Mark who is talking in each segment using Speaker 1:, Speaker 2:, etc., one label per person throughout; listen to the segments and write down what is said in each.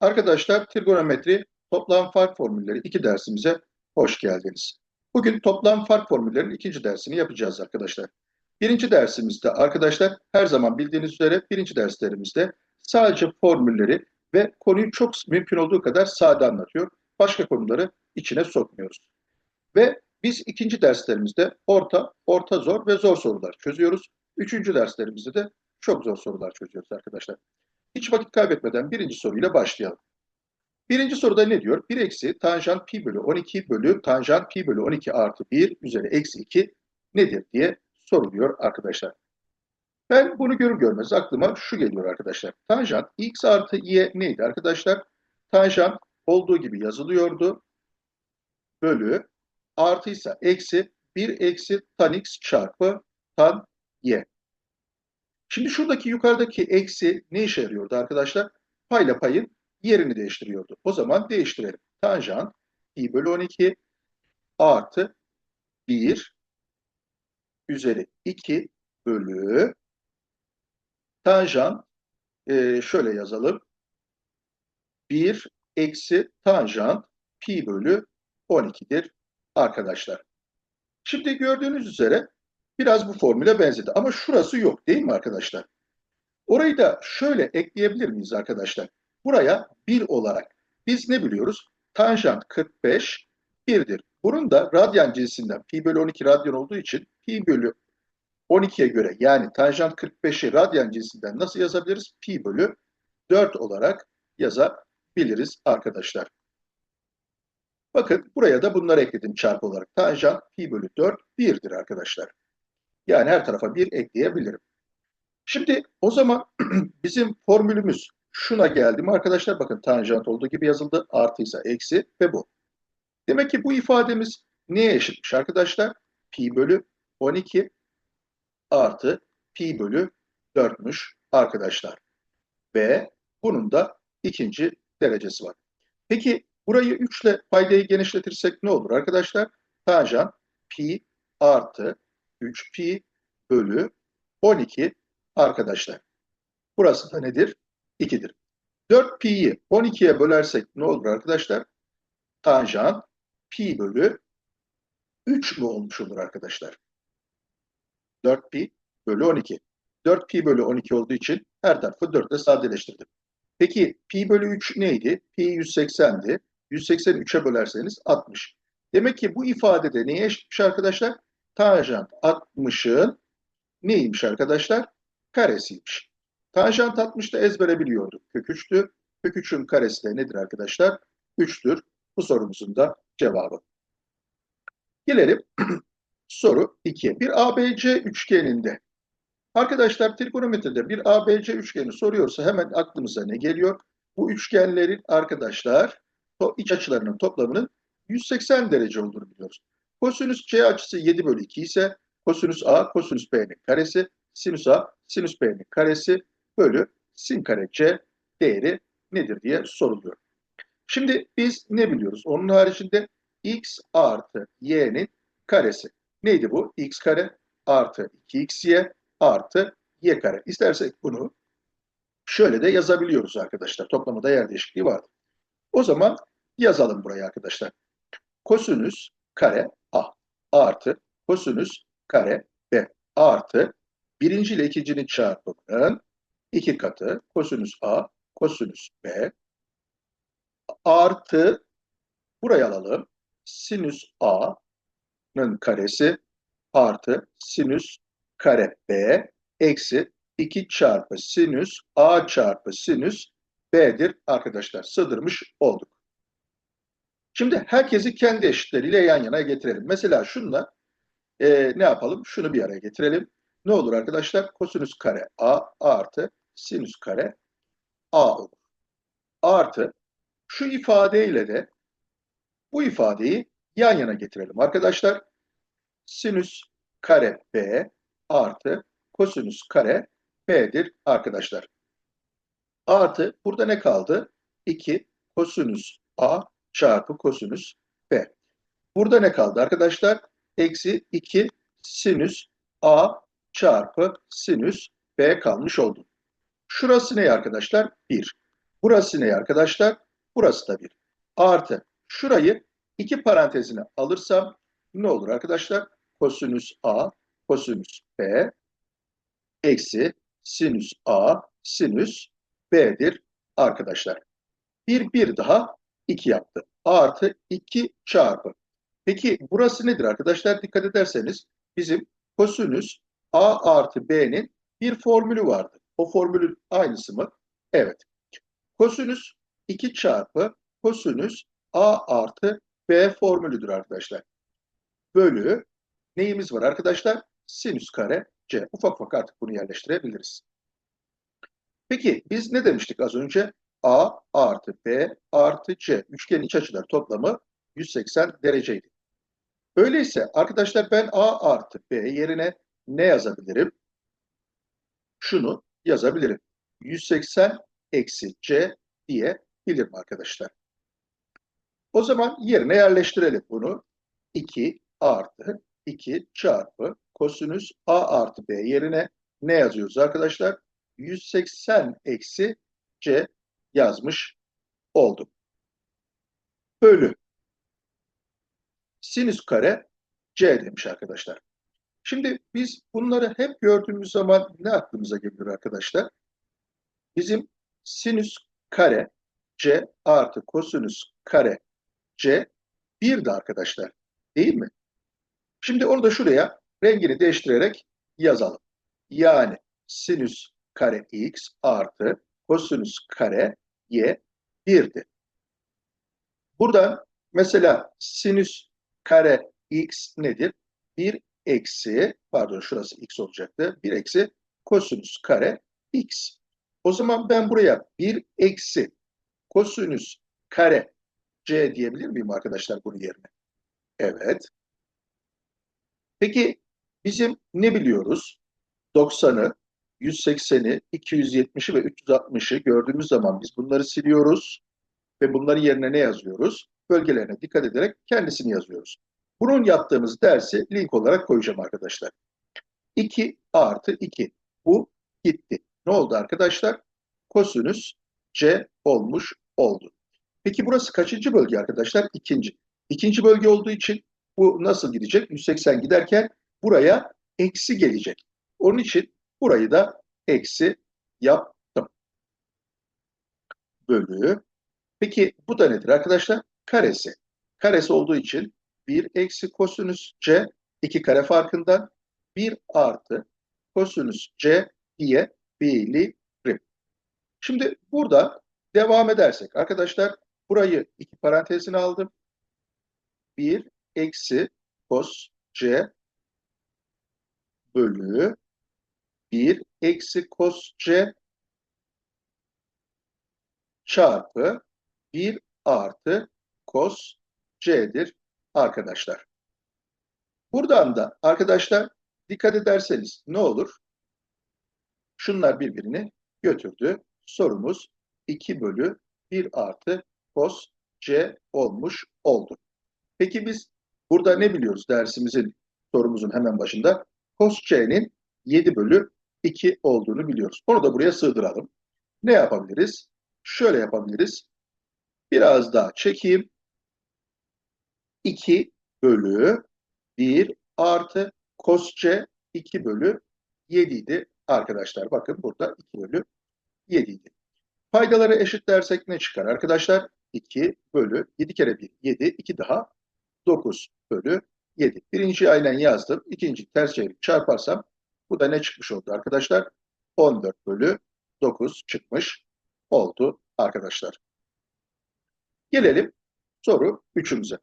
Speaker 1: Arkadaşlar trigonometri toplam fark formülleri 2 dersimize hoş geldiniz. Bugün toplam fark formüllerinin ikinci dersini yapacağız arkadaşlar. Birinci dersimizde arkadaşlar her zaman bildiğiniz üzere birinci derslerimizde sadece formülleri ve konuyu çok mümkün olduğu kadar sade anlatıyor. Başka konuları içine sokmuyoruz. Ve biz ikinci derslerimizde orta, orta zor ve zor sorular çözüyoruz. Üçüncü derslerimizde de çok zor sorular çözüyoruz arkadaşlar. Hiç vakit kaybetmeden birinci soruyla başlayalım. Birinci soruda ne diyor? 1 eksi tanjant pi bölü 12 bölü tanjant pi bölü 12 artı 1 üzeri eksi 2 nedir diye soruluyor arkadaşlar. Ben bunu görür görmez aklıma şu geliyor arkadaşlar. Tanjant x artı y neydi arkadaşlar? Tanjant olduğu gibi yazılıyordu. Bölü artıysa eksi 1 eksi tan x çarpı tan y. Şimdi şuradaki yukarıdaki eksi ne işe yarıyordu arkadaşlar? Payla payın yerini değiştiriyordu. O zaman değiştirelim. Tanjant pi bölü 12 artı 1 üzeri 2 bölü tanjant e, şöyle yazalım. 1 eksi tanjant pi bölü 12'dir arkadaşlar. Şimdi gördüğünüz üzere biraz bu formüle benzedi. Ama şurası yok değil mi arkadaşlar? Orayı da şöyle ekleyebilir miyiz arkadaşlar? Buraya 1 olarak biz ne biliyoruz? Tanjant 45 1'dir. Bunun da radyan cinsinden pi bölü 12 radyan olduğu için pi bölü 12'ye göre yani tanjant 45'i radyan cinsinden nasıl yazabiliriz? Pi bölü 4 olarak yazabiliriz arkadaşlar. Bakın buraya da bunları ekledim çarpı olarak. Tanjant pi bölü 4 1'dir arkadaşlar. Yani her tarafa 1 ekleyebilirim. Şimdi o zaman bizim formülümüz şuna geldi mi arkadaşlar? Bakın tanjant olduğu gibi yazıldı. Artıysa eksi ve bu. Demek ki bu ifademiz neye eşitmiş arkadaşlar? Pi bölü 12 artı pi bölü 4'müş arkadaşlar. Ve bunun da ikinci derecesi var. Peki burayı 3 ile paydayı genişletirsek ne olur arkadaşlar? Tanjant pi artı 3 pi bölü 12 arkadaşlar. Burası da nedir? 2'dir. 4 pi'yi 12'ye bölersek ne olur arkadaşlar? Tanjant pi bölü 3 mü olmuş olur arkadaşlar? 4 pi bölü 12. 4 pi bölü 12 olduğu için her tarafı 4 ile sadeleştirdim. Peki pi bölü 3 neydi? Pi 180'di. 180'i 3'e bölerseniz 60. Demek ki bu ifadede neye eşitmiş arkadaşlar? Tanjant 60'ın neymiş arkadaşlar? Karesiymiş. Tanjant 60'da ezbere biliyorduk. Kök 3'tü. Kök 3'ün karesi de nedir arkadaşlar? 3'tür. Bu sorumuzun da cevabı. Gelelim soru 2. Bir ABC üçgeninde. Arkadaşlar trigonometride bir ABC üçgeni soruyorsa hemen aklımıza ne geliyor? Bu üçgenlerin arkadaşlar iç açılarının toplamının 180 derece olduğunu biliyoruz. Kosinüs C açısı 7 bölü 2 ise kosinüs A kosinüs B'nin karesi, sinüs A sinüs B'nin karesi bölü sin kare C değeri nedir diye soruluyor. Şimdi biz ne biliyoruz? Onun haricinde x artı y'nin karesi. Neydi bu? x kare artı 2xy artı y kare. İstersek bunu şöyle de yazabiliyoruz arkadaşlar. Toplamada yer değişikliği vardı. O zaman yazalım buraya arkadaşlar. Kosinüs kare a artı kosinüs kare b artı birinci ile ikincinin çarpımının iki katı kosinüs a kosinüs b artı buraya alalım sinüs a'nın karesi artı sinüs kare b eksi 2 çarpı sinüs a çarpı sinüs b'dir arkadaşlar. Sığdırmış olduk. Şimdi herkesi kendi eşitleriyle yan yana getirelim. Mesela şunla e, ne yapalım? Şunu bir araya getirelim. Ne olur arkadaşlar? Kosinüs kare a artı sinüs kare a olur. Artı şu ifadeyle de bu ifadeyi yan yana getirelim arkadaşlar. Sinüs kare b artı kosinüs kare b'dir arkadaşlar. Artı burada ne kaldı? 2 kosinüs a çarpı kosinüs b. Burada ne kaldı arkadaşlar? Eksi 2 sinüs a çarpı sinüs b kalmış oldu. Şurası ne arkadaşlar? 1. Burası ne arkadaşlar? Burası da 1. Artı şurayı iki parantezine alırsam ne olur arkadaşlar? Kosinüs A, kosinüs B eksi sinüs A, sinüs B'dir arkadaşlar. Bir bir daha 2 yaptı. Artı 2 çarpı. Peki burası nedir arkadaşlar? Dikkat ederseniz bizim kosinüs A artı B'nin bir formülü vardı. O formülün aynısı mı? Evet. Kosinüs 2 çarpı kosinüs A artı B formülüdür arkadaşlar. Bölü neyimiz var arkadaşlar? Sinüs kare C. Ufak ufak artık bunu yerleştirebiliriz. Peki biz ne demiştik az önce? A artı B artı C. Üçgenin iç açılar toplamı 180 dereceydi. Öyleyse arkadaşlar ben A artı B yerine ne yazabilirim? Şunu yazabilirim. 180 eksi C diyebilirim arkadaşlar. O zaman yerine yerleştirelim bunu. 2 artı 2 çarpı kosinüs A artı B yerine ne yazıyoruz arkadaşlar? 180 eksi C yazmış oldum. Bölü. Sinüs kare C demiş arkadaşlar. Şimdi biz bunları hep gördüğümüz zaman ne aklımıza geliyor arkadaşlar? Bizim sinüs kare C artı kosinüs kare C bir de arkadaşlar. Değil mi? Şimdi onu da şuraya rengini değiştirerek yazalım. Yani sinüs kare x artı kosinüs kare y 1'dir. Buradan mesela sinüs kare x nedir? 1 eksi, pardon şurası x olacaktı. 1 eksi kosinüs kare x. O zaman ben buraya 1 eksi kosinüs kare c diyebilir miyim arkadaşlar bunun yerine? Evet. Peki bizim ne biliyoruz? 90'ı, 180'i, 270'i ve 360'ı gördüğümüz zaman biz bunları siliyoruz ve bunların yerine ne yazıyoruz? Bölgelerine dikkat ederek kendisini yazıyoruz. Bunun yaptığımız dersi link olarak koyacağım arkadaşlar. 2 artı 2. Bu gitti. Ne oldu arkadaşlar? Kosinüs C olmuş oldu. Peki burası kaçıncı bölge arkadaşlar? İkinci. İkinci bölge olduğu için bu nasıl gidecek? 180 giderken buraya eksi gelecek. Onun için burayı da eksi yaptım. Bölü. Peki bu da nedir arkadaşlar? Karesi. Karesi olduğu için 1 eksi kosinüs C 2 kare farkından 1 artı kosinüs C diyebilirim. Şimdi burada devam edersek arkadaşlar burayı iki parantezine aldım. 1 eksi cos C bölü 1 eksi cos C çarpı 1 artı cos C'dir arkadaşlar. Buradan da arkadaşlar dikkat ederseniz ne olur? Şunlar birbirini götürdü. Sorumuz 2 bölü 1 artı cos C olmuş oldu. Peki biz burada ne biliyoruz dersimizin sorumuzun hemen başında? Cos C'nin 7 bölü 2 olduğunu biliyoruz. Onu da buraya sığdıralım. Ne yapabiliriz? Şöyle yapabiliriz. Biraz daha çekeyim. 2 bölü 1 artı cos C 2 bölü 7 idi arkadaşlar. Bakın burada 2 bölü 7 idi. Faydaları eşitlersek ne çıkar arkadaşlar? 2 bölü 7 kere 1 7 2 daha 9 bölü 7. Birinciyi aynen yazdım. İkinci ters çevirip çarparsam bu da ne çıkmış oldu arkadaşlar? 14 bölü 9 çıkmış oldu arkadaşlar. Gelelim soru 3'ümüze.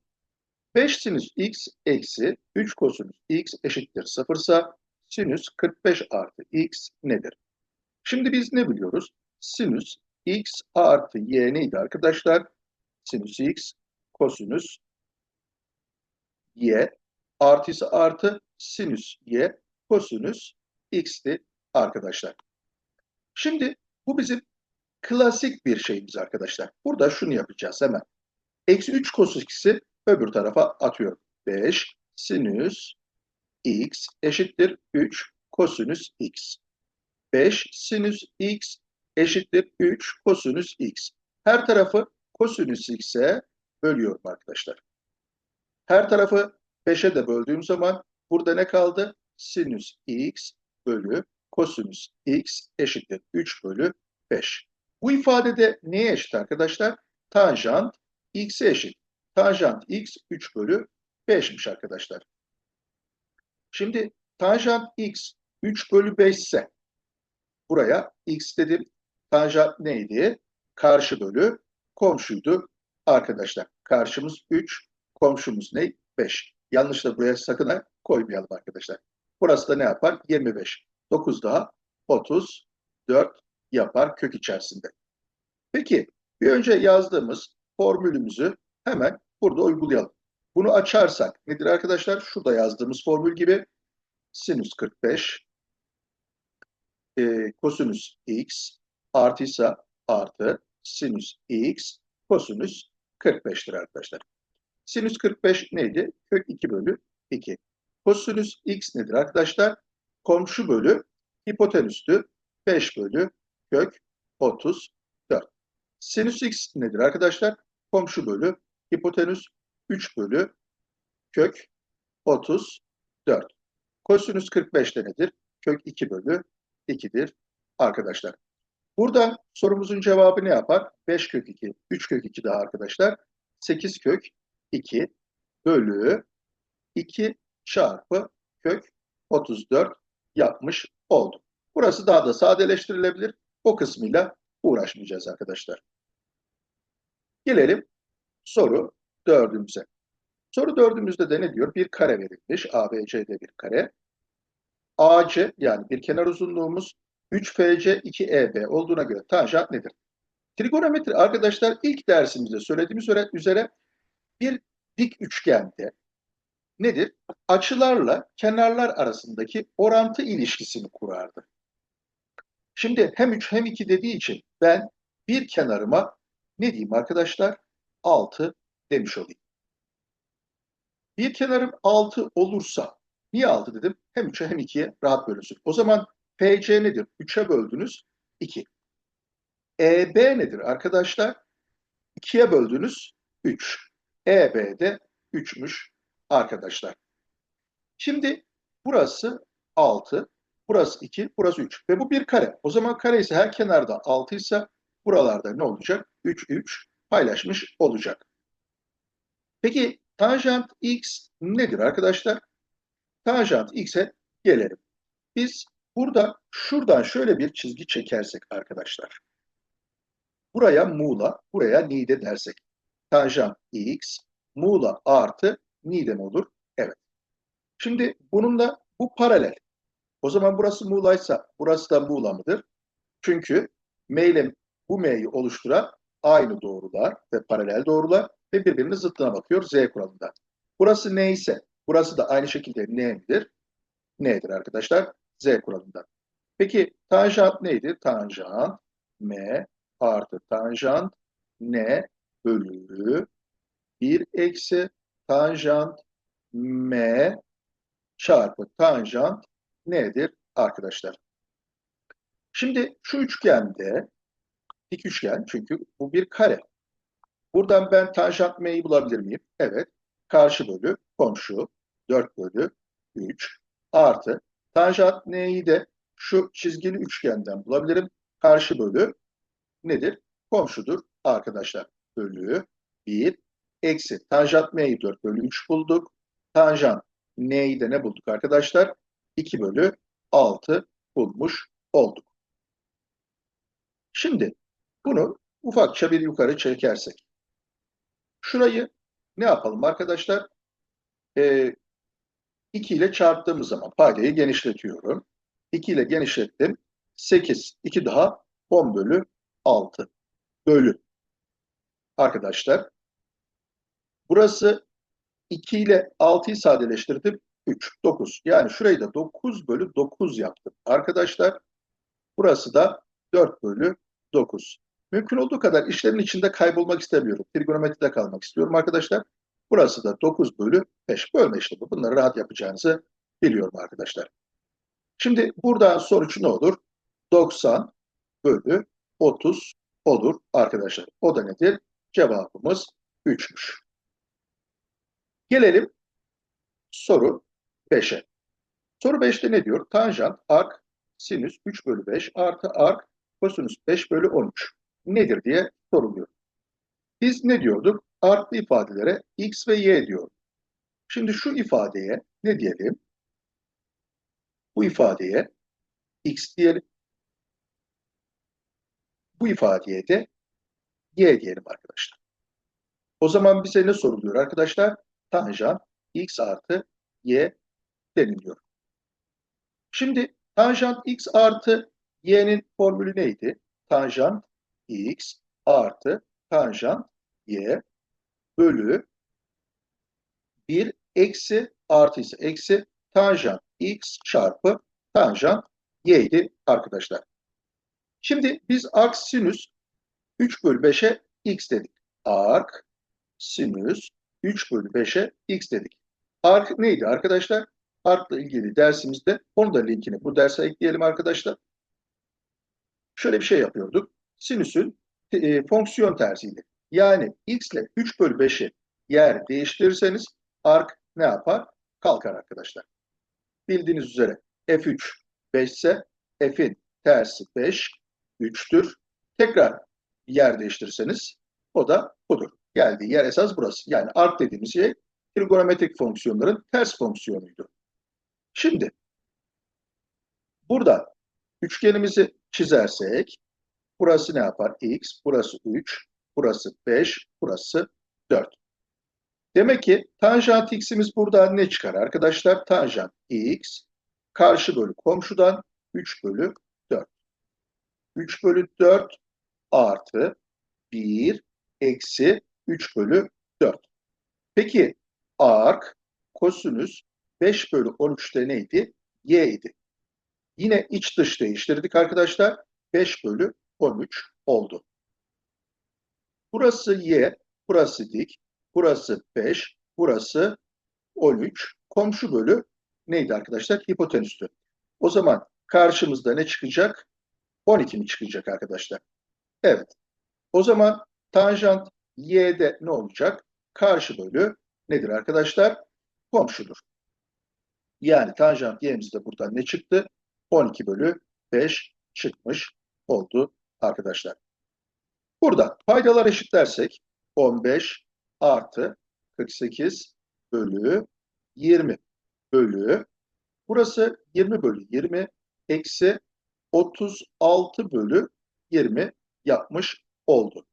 Speaker 1: 5 sinüs x eksi 3 kosinüs x eşittir 0 ise sinüs 45 artı x nedir? Şimdi biz ne biliyoruz? Sinüs x artı y neydi arkadaşlar? Sinüs x kosinüs y artısı artı sinüs y kosinüs x'ti arkadaşlar. Şimdi bu bizim klasik bir şeyimiz arkadaşlar. Burada şunu yapacağız hemen. Eksi 3 kosinüs x'i öbür tarafa atıyorum. 5 sinüs x eşittir 3 kosinüs x. 5 sinüs x eşittir 3 kosinüs x. Her tarafı kosinüs x'e bölüyorum arkadaşlar. Her tarafı 5'e de böldüğüm zaman burada ne kaldı? Sinüs x bölü kosinüs x eşittir 3 bölü 5. Bu ifadede neye eşit arkadaşlar? Tanjant x'e eşit. Tanjant x 3 bölü 5'miş arkadaşlar. Şimdi tanjant x 3 bölü 5 ise buraya x dedim. Tanjant neydi? Karşı bölü komşuydu arkadaşlar. Karşımız 3, komşumuz ne? 5. Yanlış da buraya sakın koymayalım arkadaşlar. Burası da ne yapar? 25. 9 daha 34 yapar kök içerisinde. Peki bir önce yazdığımız formülümüzü hemen burada uygulayalım. Bunu açarsak nedir arkadaşlar? Şurada yazdığımız formül gibi sinüs 45 e, kosinüs x artıysa artı sinüs x kosinüs 45'tir arkadaşlar. Sinüs 45 neydi? Kök 2 bölü 2. Kosinüs x nedir arkadaşlar? Komşu bölü hipotenüstü 5 bölü kök 34. Sinüs x nedir arkadaşlar? Komşu bölü hipotenüs 3 bölü kök 34. Kosinüs 45 de nedir? Kök 2 bölü 2'dir arkadaşlar. Burada sorumuzun cevabı ne yapar? 5 kök 2, 3 kök 2 daha arkadaşlar. 8 kök 2 bölü 2 çarpı kök 34 yapmış oldum. Burası daha da sadeleştirilebilir. O kısmıyla uğraşmayacağız arkadaşlar. Gelelim soru dördümüze. Soru dördümüzde de ne diyor? Bir kare verilmiş. ABC'de bir kare. AC yani bir kenar uzunluğumuz 3FC 2EB olduğuna göre tanjant nedir? Trigonometri arkadaşlar ilk dersimizde söylediğimiz üzere bir dik üçgende nedir? Açılarla kenarlar arasındaki orantı ilişkisini kurardı. Şimdi hem 3 hem 2 dediği için ben bir kenarıma ne diyeyim arkadaşlar? 6 demiş olayım. Bir kenarım 6 olursa niye 6 dedim? Hem 3'e hem 2'ye rahat bölünsün. O zaman PC nedir? 3'e böldünüz 2. EB nedir arkadaşlar? 2'ye böldünüz 3. EB de 3'müş arkadaşlar. Şimdi burası 6, burası 2, burası 3 ve bu bir kare. O zaman kare ise her kenarda 6 ise buralarda ne olacak? 3, 3 paylaşmış olacak. Peki tanjant x nedir arkadaşlar? Tanjant x'e gelelim. Biz burada şuradan şöyle bir çizgi çekersek arkadaşlar. Buraya Muğla, buraya Niğde dersek. Tanjant x, Muğla artı Niğde olur? Evet. Şimdi bunun da bu paralel. O zaman burası Muğla'ysa burası da Muğla mıdır? Çünkü M ile bu M'yi oluşturan aynı doğrular ve paralel doğrular ve birbirinin zıttına bakıyor Z kuralında. Burası N ise burası da aynı şekilde N midir? N'dir arkadaşlar Z kuralında. Peki tanjant neydi? Tanjant M artı tanjant N bölü 1 eksi tanjant M çarpı tanjant nedir arkadaşlar? Şimdi şu üçgende dik üçgen çünkü bu bir kare. Buradan ben tanjant m'yi bulabilir miyim? Evet. Karşı bölü komşu 4 bölü 3 artı tanjant n'yi de şu çizgili üçgenden bulabilirim. Karşı bölü nedir? Komşudur arkadaşlar. Bölü 1 eksi tanjant m'yi 4 bölü 3 bulduk. Tanjant n'yi de ne bulduk arkadaşlar? 2 bölü 6 bulmuş olduk. Şimdi bunu ufakça bir yukarı çekersek. Şurayı ne yapalım arkadaşlar? Ee, 2 ile çarptığımız zaman paydayı genişletiyorum. 2 ile genişlettim. 8, 2 daha 10 bölü 6 bölü. Arkadaşlar burası 2 ile 6'yı sadeleştirdim. 3, 9. Yani şurayı da 9 bölü 9 yaptım. Arkadaşlar burası da 4 bölü 9. Mümkün olduğu kadar işlemin içinde kaybolmak istemiyorum. Trigonometride kalmak istiyorum arkadaşlar. Burası da 9 bölü 5. Bölme işlemi. Bunları rahat yapacağınızı biliyorum arkadaşlar. Şimdi buradan sonuç ne olur? 90 bölü 30 olur arkadaşlar. O da nedir? Cevabımız 3'müş. Gelelim soru 5'e. Soru 5'te ne diyor? Tanjant, ark, sinüs 3 bölü 5 artı ark, kosinüs 5 bölü 13 nedir diye soruluyor. Biz ne diyorduk? Artlı ifadelere x ve y diyor. Şimdi şu ifadeye ne diyelim? Bu ifadeye x diyelim. Bu ifadeye de y diyelim arkadaşlar. O zaman bize ne soruluyor arkadaşlar? Tanjant x artı y deniliyor. Şimdi tanjant x artı y'nin formülü neydi? Tanjant x artı tanjant y bölü 1 eksi artı ise eksi tanjant x çarpı tanjant y'ydi arkadaşlar. Şimdi biz arc sinüs 3 bölü 5'e x dedik. Arc sinüs 3 bölü 5'e x dedik. Arc neydi arkadaşlar? Arc'la ilgili dersimizde onu da linkini bu derse ekleyelim arkadaşlar. Şöyle bir şey yapıyorduk. Sinüsün e, fonksiyon tersiydi. Yani x ile 3 bölü 5'i yer değiştirirseniz arc ne yapar? Kalkar arkadaşlar. Bildiğiniz üzere f3 5 ise f'in tersi 5 3'tür. Tekrar yer değiştirirseniz o da budur. Geldiği yer esas burası. Yani arc dediğimiz şey trigonometrik fonksiyonların ters fonksiyonuydu. Şimdi burada üçgenimizi çizersek burası ne yapar? x, burası 3, burası 5, burası 4. Demek ki tanjant x'imiz buradan ne çıkar arkadaşlar? Tanjant x karşı bölü komşudan 3 bölü 4. 3 bölü 4 artı 1 eksi 3 bölü 4. Peki arc kosinüs 5 bölü 13'te neydi? Y idi. Yine iç dış değiştirdik arkadaşlar. 5 bölü 13 oldu. Burası Y, burası dik, burası 5, burası 13. Komşu bölü neydi arkadaşlar? Hipotenüstü. O zaman karşımızda ne çıkacak? 12 mi çıkacak arkadaşlar? Evet. O zaman tanjant y'de ne olacak? Karşı bölü nedir arkadaşlar? Komşudur. Yani tanjant y'mizde buradan ne çıktı? 12 bölü 5 çıkmış oldu arkadaşlar. Burada paydalar eşitlersek 15 artı 48 bölü 20 bölü burası 20 bölü 20 eksi 36 bölü 20 yapmış oldu.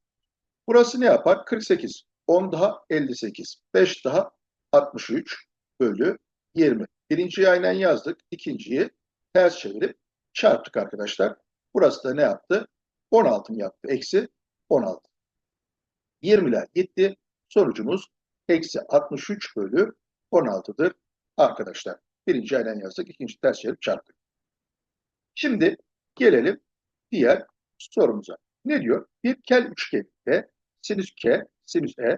Speaker 1: Burası ne yapar? 48. 10 daha 58. 5 daha 63 bölü 20. Birinciyi aynen yazdık. İkinciyi ters çevirip çarptık arkadaşlar. Burası da ne yaptı? 16 mı yaptı? Eksi 16. 20'ler gitti. Sonucumuz eksi 63 bölü 16'dır arkadaşlar. Birinci aynen yazdık. ikinci ters çevirip çarptık. Şimdi gelelim diğer sorumuza. Ne diyor? Bir kel üçgeninde sinüs k, sinüs e,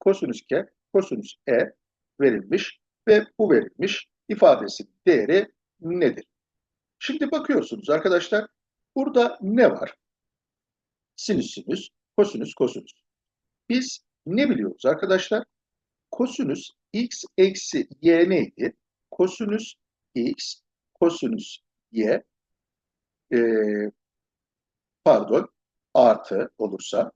Speaker 1: kosinüs k, kosinüs e verilmiş ve bu verilmiş ifadesinin değeri nedir? Şimdi bakıyorsunuz arkadaşlar. Burada ne var? Sinüs sinüs, kosinüs kosinüs. Biz ne biliyoruz arkadaşlar? Kosinüs x eksi y neydi? Kosinüs x, kosinüs y e, pardon artı olursa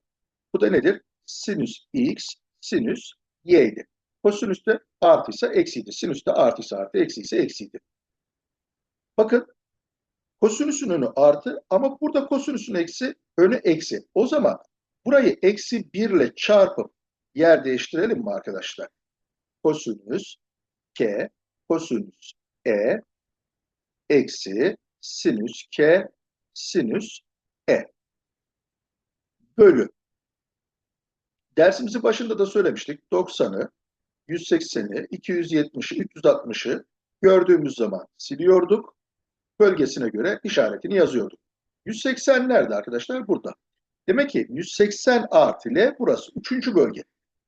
Speaker 1: bu da nedir? Sinüs x, sinüs y'ydi. Kosinüs de artıysa eksiydi. Sinüs de artıysa artı, eksiyse eksiydi. Bakın kosinüsün önü artı ama burada kosinüsün eksi önü eksi. O zaman burayı eksi 1 ile çarpıp yer değiştirelim mi arkadaşlar? Kosinüs k, kosinüs e eksi sinüs k, sinüs e bölü. Dersimizin başında da söylemiştik. 90'ı, 180'i, 270'i, 360'ı gördüğümüz zaman siliyorduk. Bölgesine göre işaretini yazıyorduk. 180 nerede arkadaşlar? Burada. Demek ki 180 artı ile burası 3. bölge.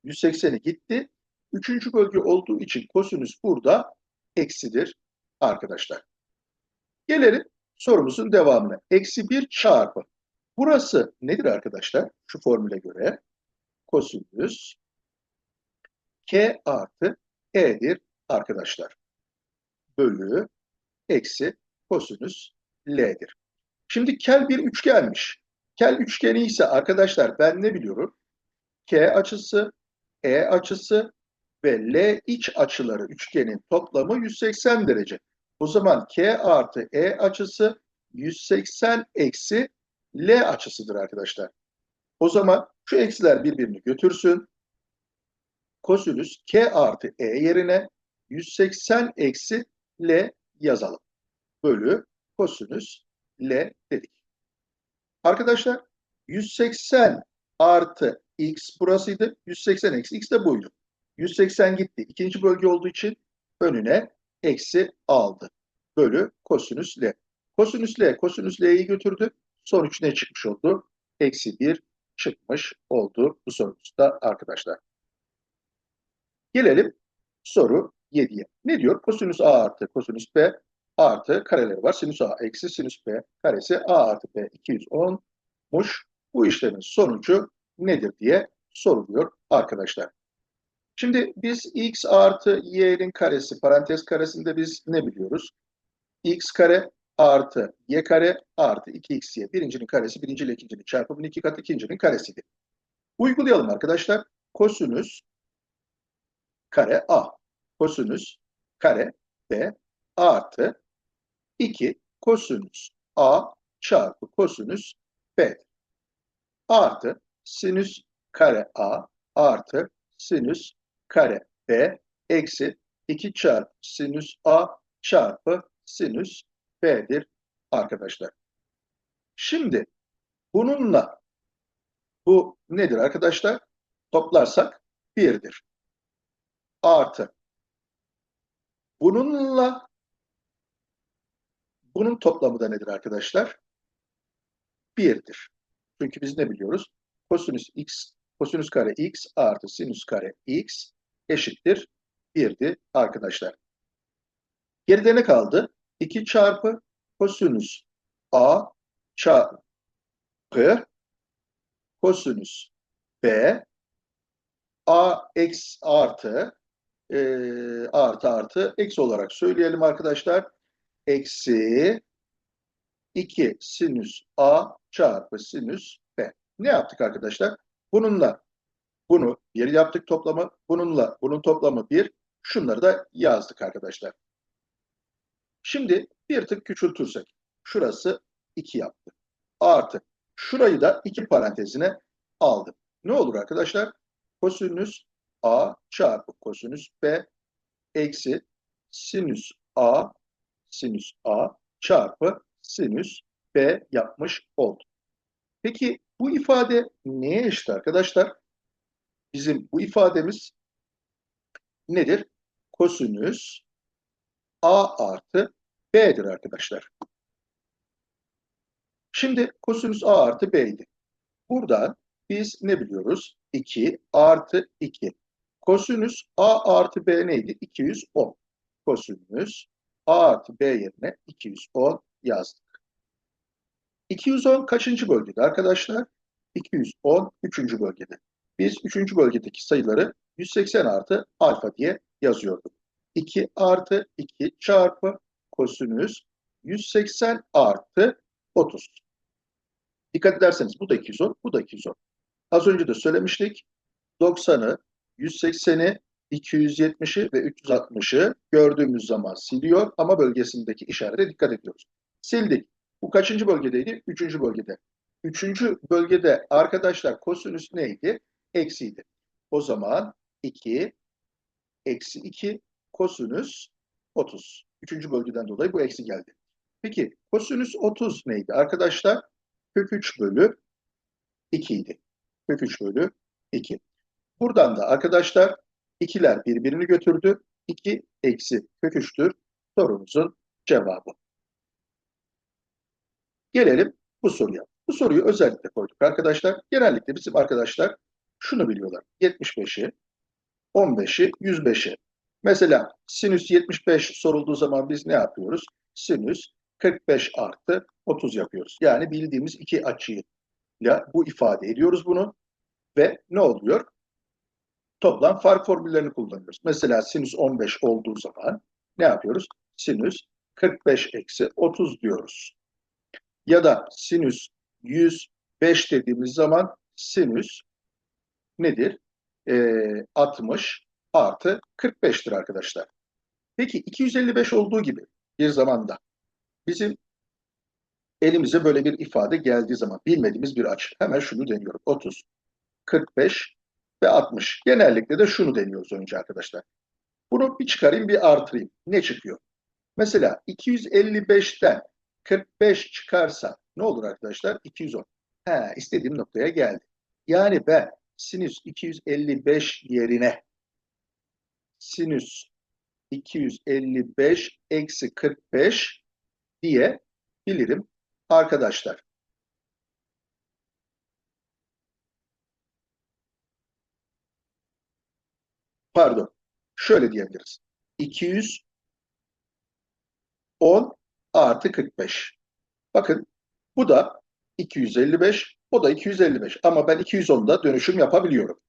Speaker 1: 180'i gitti. 3. bölge olduğu için kosinüs burada eksidir arkadaşlar. Gelelim sorumuzun devamına. Eksi 1 çarpı. Burası nedir arkadaşlar? Şu formüle göre kosinüs k artı e'dir arkadaşlar. Bölü eksi kosinüs l'dir. Şimdi kel bir üçgenmiş. Kel üçgeni ise arkadaşlar ben ne biliyorum? K açısı, E açısı ve L iç açıları üçgenin toplamı 180 derece. O zaman K artı E açısı 180 eksi L açısıdır arkadaşlar. O zaman şu eksiler birbirini götürsün. Kosinüs K artı E yerine 180 eksi L yazalım. Bölü kosinüs L dedik. Arkadaşlar 180 artı x burasıydı. 180 eksi x de buydu. 180 gitti. İkinci bölge olduğu için önüne eksi aldı. Bölü kosinüs L. Kosinüs L, kosinüs L'yi götürdü. Sonuç ne çıkmış oldu? Eksi 1 çıkmış oldu bu sorumuzda arkadaşlar. Gelelim soru 7'ye. Ne diyor? Kosinüs A artı kosinüs B artı kareleri var. Sinüs A eksi sinüs B karesi A artı B 210'muş. Bu işlemin sonucu nedir diye soruluyor arkadaşlar. Şimdi biz x artı y'nin karesi parantez karesinde biz ne biliyoruz? x kare artı y kare artı 2xy. Birincinin karesi birinci ile ikincinin çarpımının iki katı ikincinin karesidir. Uygulayalım arkadaşlar. Kosinüs kare a. Kosinüs kare b artı 2 kosinüs a çarpı kosinüs b artı sinüs kare a artı sinüs kare b eksi 2 çarpı sinüs a çarpı sinüs b'dir arkadaşlar. Şimdi bununla bu nedir arkadaşlar? Toplarsak 1'dir. Artı bununla bunun toplamı da nedir arkadaşlar? 1'dir. Çünkü biz ne biliyoruz? Kosinüs x, kosinüs kare x artı sinüs kare x eşittir 1'di arkadaşlar. Geride ne kaldı? 2 çarpı kosinüs a çarpı kosinüs b a x artı e, artı artı eksi olarak söyleyelim arkadaşlar. Eksi 2 sinüs a çarpı sinüs b. Ne yaptık arkadaşlar? Bununla bunu bir yaptık toplamı. Bununla bunun toplamı bir. Şunları da yazdık arkadaşlar. Şimdi bir tık küçültürsek. Şurası 2 yaptı. Artı. Şurayı da 2 parantezine aldım. Ne olur arkadaşlar? Kosinüs a çarpı kosinüs b eksi sinüs a sinüs a çarpı sinüs b yapmış oldu. Peki bu ifade neye eşit arkadaşlar? Bizim bu ifademiz nedir? Kosinüs a artı b'dir arkadaşlar. Şimdi kosinüs a artı b'ydi. Buradan biz ne biliyoruz? 2 artı 2. Kosinüs a artı b neydi? 210. Kosinüs a artı b yerine 210 yazdık. 210 kaçıncı bölgede arkadaşlar? 210 üçüncü bölgede. Biz üçüncü bölgedeki sayıları 180 artı alfa diye yazıyorduk. 2 artı 2 çarpı kosinüs 180 artı 30. Dikkat ederseniz bu da 210, bu da 210. Az önce de söylemiştik. 90'ı, 180'i, 270'i ve 360'ı gördüğümüz zaman siliyor ama bölgesindeki işarete dikkat ediyoruz. Sildik. Bu kaçıncı bölgedeydi? Üçüncü bölgede. Üçüncü bölgede arkadaşlar kosinüs neydi? Eksiydi. O zaman 2 eksi 2 kosinüs 30. Üçüncü bölgeden dolayı bu eksi geldi. Peki kosinüs 30 neydi arkadaşlar? Kök 3 bölü 2 idi. Kök 3 bölü 2. Buradan da arkadaşlar ikiler birbirini götürdü. 2 eksi kök 3'tür sorumuzun cevabı. Gelelim bu soruya. Bu soruyu özellikle koyduk arkadaşlar. Genellikle bizim arkadaşlar şunu biliyorlar. 75'i, 15'i, 105'i. Mesela sinüs 75 sorulduğu zaman biz ne yapıyoruz? Sinüs 45 artı 30 yapıyoruz. Yani bildiğimiz iki açıyı ile bu ifade ediyoruz bunu ve ne oluyor? Toplam fark formüllerini kullanıyoruz. Mesela sinüs 15 olduğu zaman ne yapıyoruz? Sinüs 45 eksi 30 diyoruz. Ya da sinüs 105 dediğimiz zaman sinüs nedir? Ee, 60 artı 45'tir arkadaşlar. Peki 255 olduğu gibi bir zamanda bizim elimize böyle bir ifade geldiği zaman bilmediğimiz bir açı. Hemen şunu deniyorum. 30, 45 ve 60. Genellikle de şunu deniyoruz önce arkadaşlar. Bunu bir çıkarayım bir artırayım. Ne çıkıyor? Mesela 255'ten 45 çıkarsa ne olur arkadaşlar? 210. He, istediğim noktaya geldi. Yani ben sinüs 255 yerine sinüs 255 eksi 45 diye bilirim arkadaşlar. Pardon. Şöyle diyebiliriz. 210 artı 45. Bakın bu da 255, o da 255 ama ben 210'da dönüşüm yapabiliyorum.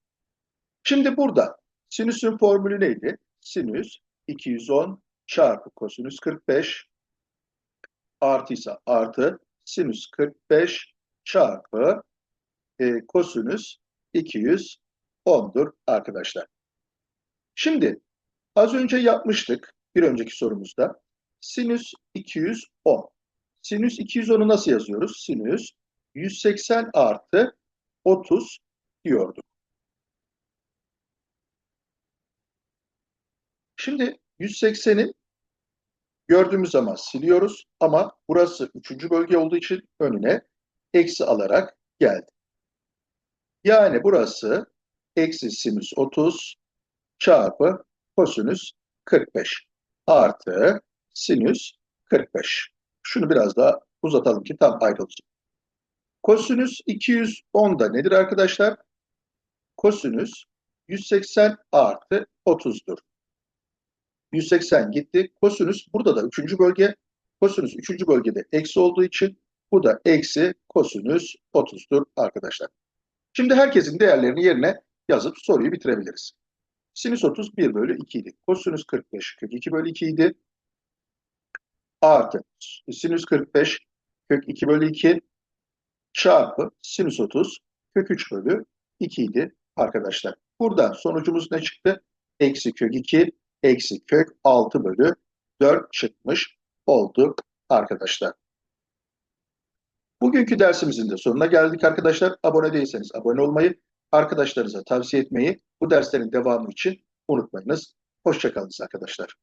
Speaker 1: Şimdi burada sinüsün formülü neydi? Sinüs 210 çarpı kosinüs 45 artıysa artı sinüs 45 çarpı e, kosinüs 210'dur arkadaşlar. Şimdi az önce yapmıştık bir önceki sorumuzda. Sinüs 210. Sinüs 210'u nasıl yazıyoruz? Sinüs 180 artı 30 diyorduk. Şimdi 180'i gördüğümüz zaman siliyoruz ama burası üçüncü bölge olduğu için önüne eksi alarak geldi. Yani burası eksi sinüs 30 çarpı kosinüs 45 artı sinüs 45. Şunu biraz daha uzatalım ki tam ayrılsın. Kosinüs 210 da nedir arkadaşlar? Kosinüs 180 artı 30'dur. 180 gitti. Kosinüs burada da 3. bölge. Kosinüs 3. bölgede eksi olduğu için bu da eksi kosinüs 30'dur arkadaşlar. Şimdi herkesin değerlerini yerine yazıp soruyu bitirebiliriz. Sinüs 30 1 bölü 2 idi. Kosinüs 45 kök 2 bölü 2 idi. Artı sinüs 45 kök 2 bölü 2 çarpı sinüs 30 kök 3 bölü 2 idi arkadaşlar. Buradan sonucumuz ne çıktı? Eksi kök 2 eksi kök 6 bölü 4 çıkmış oldu arkadaşlar. Bugünkü dersimizin de sonuna geldik arkadaşlar. Abone değilseniz abone olmayı, arkadaşlarınıza tavsiye etmeyi, bu derslerin devamı için unutmayınız. Hoşçakalın arkadaşlar.